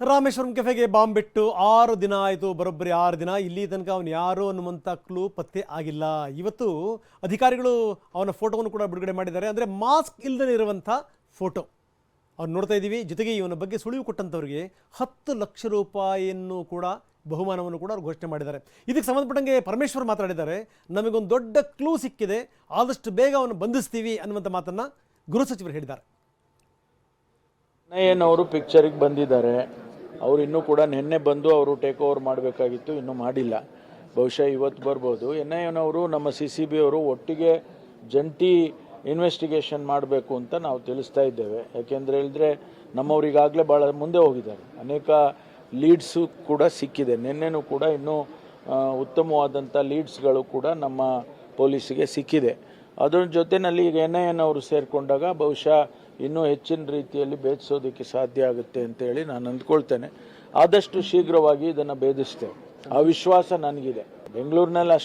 Rameswaram ಕೆಫೆಗೆ bomb ಬಿಟ್ಟು ಆರು ದಿನ ಆಯಿತು, ಬರೋಬ್ಬರಿ ಆರು ದಿನ. ಇಲ್ಲಿ ತನಕ ಅವನು ಯಾರು ಅನ್ನುವಂಥ ಕ್ಲೂ ಪತ್ತೆ ಆಗಿಲ್ಲ. ಇವತ್ತು ಅಧಿಕಾರಿಗಳು ಅವನ ಫೋಟೋವನ್ನು ಕೂಡ ಬಿಡುಗಡೆ ಮಾಡಿದ್ದಾರೆ. ಅಂದರೆ ಮಾಸ್ಕ್ ಇಲ್ಲದೇ ಇರುವಂಥ ಫೋಟೋ. ಅವ್ರು ನೋಡ್ತಾ ಇದ್ದೀವಿ. ಜೊತೆಗೆ ಇವನ ಬಗ್ಗೆ ಸುಳಿವು ಕೊಟ್ಟಂಥವ್ರಿಗೆ ಹತ್ತು ಲಕ್ಷ ರೂಪಾಯಿಯನ್ನು ಕೂಡ ಬಹುಮಾನವನ್ನು ಕೂಡ ಅವ್ರು ಘೋಷಣೆ ಮಾಡಿದ್ದಾರೆ. ಇದಕ್ಕೆ ಸಂಬಂಧಪಟ್ಟಂಗೆ ಪರಮೇಶ್ವರ್ ಮಾತಾಡಿದ್ದಾರೆ. ನಮಗೊಂದು ದೊಡ್ಡ ಕ್ಲೂ ಸಿಕ್ಕಿದೆ. ಆದಷ್ಟು ಬೇಗ ಅವನು ಬಂಧಿಸ್ತೀವಿ ಅನ್ನುವಂಥ ಮಾತನ್ನು ಗೃಹ ಸಚಿವರು ಹೇಳಿದ್ದಾರೆ. ಅವರು ಪಿಕ್ಚರಿಗೆ ಬಂದಿದ್ದಾರೆ. ಅವ್ರು ಇನ್ನೂ ಕೂಡ ನಿನ್ನೆ ಬಂದು ಅವರು ಟೇಕ್ ಓವರ್ ಮಾಡಬೇಕಾಗಿತ್ತು, ಇನ್ನೂ ಮಾಡಿಲ್ಲ. ಬಹುಶಃ ಇವತ್ತು ಬರ್ಬೋದು. ಎನ್ ಐ ಎನವರು ನಮ್ಮ ಸಿ ಸಿ ಬಿ ಅವರು ಒಟ್ಟಿಗೆ ಜಂಟಿ ಇನ್ವೆಸ್ಟಿಗೇಷನ್ ಮಾಡಬೇಕು ಅಂತ ನಾವು ತಿಳಿಸ್ತಾ ಇದ್ದೇವೆ. ಯಾಕೆಂದರೆ ಹೇಳಿದ್ರೆ ನಮ್ಮವರಿಗಾಗಲೇ ಭಾಳ ಮುಂದೆ ಹೋಗಿದ್ದಾರೆ. ಅನೇಕ ಲೀಡ್ಸು ಕೂಡ ಸಿಕ್ಕಿದೆ. ನಿನ್ನೆನೂ ಕೂಡ ಇನ್ನೂ ಉತ್ತಮವಾದಂಥ ಲೀಡ್ಸ್ಗಳು ಕೂಡ ನಮ್ಮ ಪೊಲೀಸಿಗೆ ಸಿಕ್ಕಿದೆ. ಅದರ ಜೊತೆಯಲ್ಲಿ ಈಗ ಎನ್ ಐ ಎನ್ ಅವರು ಸೇರಿಕೊಂಡಾಗ ಬಹುಶಃ ಇನ್ನೂ ಹೆಚ್ಚಿನ ರೀತಿಯಲ್ಲಿ ಭೇದಿಸೋದಕ್ಕೆ ಸಾಧ್ಯ ಆಗುತ್ತೆ ಅಂತ ಹೇಳಿ ನಾನು ಅಂದ್ಕೊಳ್ತೇನೆ. ಆದಷ್ಟು ಶೀಘ್ರವಾಗಿ ಇದನ್ನು ಭೇದಿಸ್ತೇವೆ ಆ ವಿಶ್ವಾಸ ನನಗಿದೆ. ಬೆಂಗಳೂರಿನಲ್ಲಿ